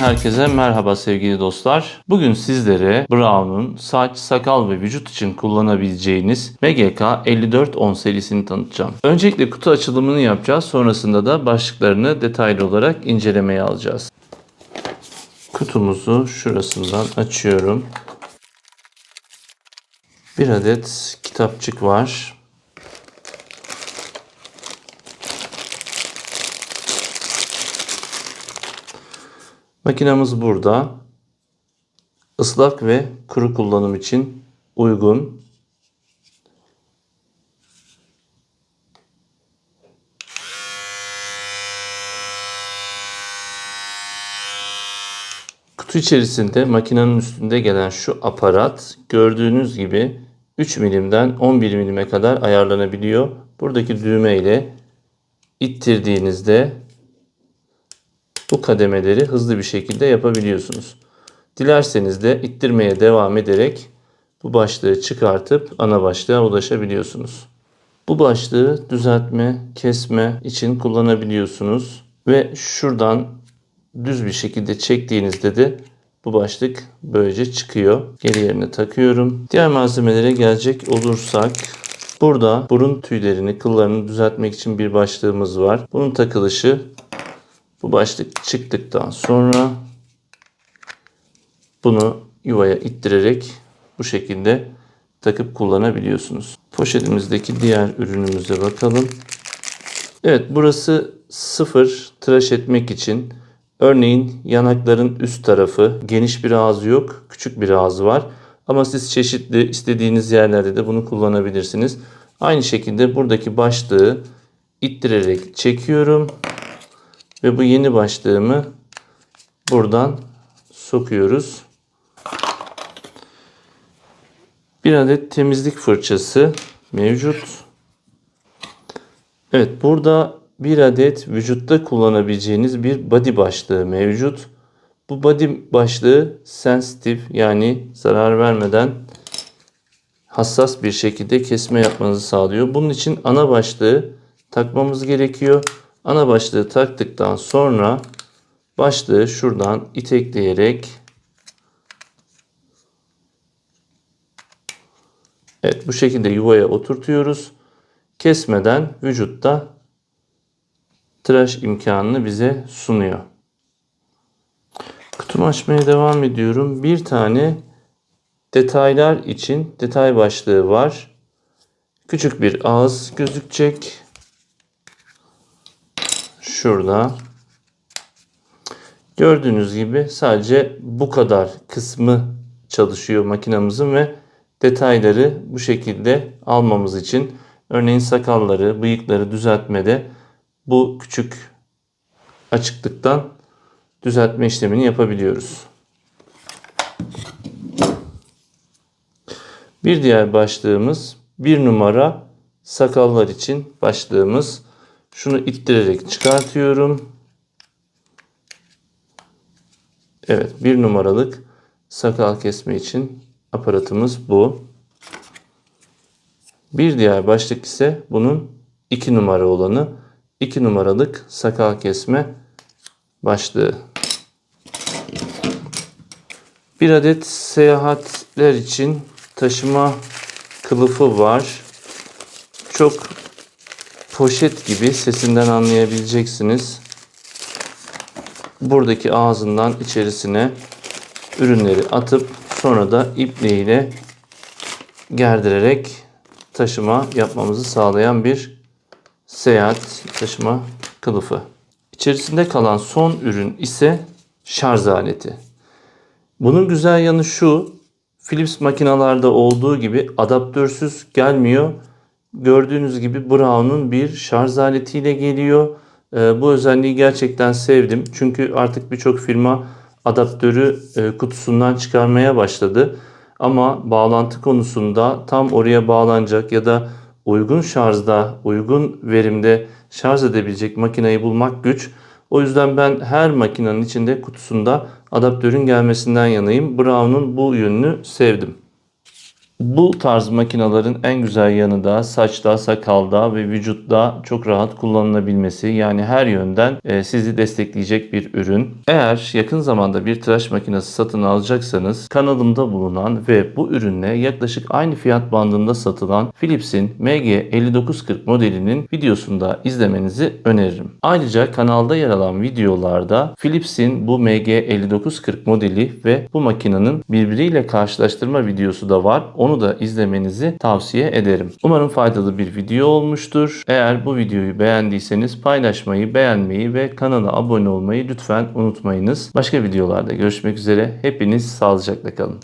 herkese merhaba sevgili dostlar. Bugün sizlere Brown'un saç, sakal ve vücut için kullanabileceğiniz MGK 5410 serisini tanıtacağım. Öncelikle kutu açılımını yapacağız. Sonrasında da başlıklarını detaylı olarak incelemeye alacağız. Kutumuzu şurasından açıyorum. Bir adet kitapçık var. Makinamız burada. Islak ve kuru kullanım için uygun. Kutu içerisinde makinenin üstünde gelen şu aparat gördüğünüz gibi 3 milimden 11 milime kadar ayarlanabiliyor. Buradaki düğme ile ittirdiğinizde bu kademeleri hızlı bir şekilde yapabiliyorsunuz. Dilerseniz de ittirmeye devam ederek bu başlığı çıkartıp ana başlığa ulaşabiliyorsunuz. Bu başlığı düzeltme, kesme için kullanabiliyorsunuz ve şuradan düz bir şekilde çektiğinizde de bu başlık böylece çıkıyor. Geri yerine takıyorum. Diğer malzemelere gelecek olursak burada burun tüylerini, kıllarını düzeltmek için bir başlığımız var. Bunun takılışı bu başlık çıktıktan sonra bunu yuvaya ittirerek bu şekilde takıp kullanabiliyorsunuz. Poşetimizdeki diğer ürünümüze bakalım. Evet burası sıfır tıraş etmek için. Örneğin yanakların üst tarafı geniş bir ağzı yok, küçük bir ağzı var. Ama siz çeşitli istediğiniz yerlerde de bunu kullanabilirsiniz. Aynı şekilde buradaki başlığı ittirerek çekiyorum. Ve bu yeni başlığımı buradan sokuyoruz. Bir adet temizlik fırçası mevcut. Evet burada bir adet vücutta kullanabileceğiniz bir body başlığı mevcut. Bu body başlığı sensitif yani zarar vermeden hassas bir şekilde kesme yapmanızı sağlıyor. Bunun için ana başlığı takmamız gerekiyor. Ana başlığı taktıktan sonra başlığı şuradan itekleyerek Evet bu şekilde yuvaya oturtuyoruz. Kesmeden vücutta tıraş imkanını bize sunuyor. Kutumu açmaya devam ediyorum. Bir tane detaylar için detay başlığı var. Küçük bir ağız gözükecek. Şurada. Gördüğünüz gibi sadece bu kadar kısmı çalışıyor makinamızın ve detayları bu şekilde almamız için örneğin sakalları, bıyıkları düzeltmede bu küçük açıklıktan düzeltme işlemini yapabiliyoruz. Bir diğer başlığımız bir numara sakallar için başlığımız. Şunu ittirerek çıkartıyorum. Evet bir numaralık sakal kesme için aparatımız bu. Bir diğer başlık ise bunun iki numara olanı. 2 numaralık sakal kesme başlığı. Bir adet seyahatler için taşıma kılıfı var. Çok poşet gibi sesinden anlayabileceksiniz. Buradaki ağzından içerisine ürünleri atıp sonra da ipliğiyle gerdirerek taşıma yapmamızı sağlayan bir seyahat taşıma kılıfı. İçerisinde kalan son ürün ise şarj aleti. Bunun güzel yanı şu. Philips makinalarda olduğu gibi adaptörsüz gelmiyor. Gördüğünüz gibi Brown'un bir şarj aletiyle geliyor. Ee, bu özelliği gerçekten sevdim. Çünkü artık birçok firma adaptörü e, kutusundan çıkarmaya başladı. Ama bağlantı konusunda tam oraya bağlanacak ya da uygun şarjda, uygun verimde şarj edebilecek makineyi bulmak güç. O yüzden ben her makinenin içinde kutusunda adaptörün gelmesinden yanayım. Brown'un bu yönünü sevdim. Bu tarz makinelerin en güzel yanı da saçta, sakalda ve vücutta çok rahat kullanılabilmesi. Yani her yönden e, sizi destekleyecek bir ürün. Eğer yakın zamanda bir tıraş makinesi satın alacaksanız kanalımda bulunan ve bu ürünle yaklaşık aynı fiyat bandında satılan Philips'in MG5940 modelinin videosunu da izlemenizi öneririm. Ayrıca kanalda yer alan videolarda Philips'in bu MG5940 modeli ve bu makinenin birbiriyle karşılaştırma videosu da var. Onu da izlemenizi tavsiye ederim. Umarım faydalı bir video olmuştur. Eğer bu videoyu beğendiyseniz paylaşmayı, beğenmeyi ve kanala abone olmayı lütfen unutmayınız. Başka videolarda görüşmek üzere. Hepiniz sağlıcakla kalın.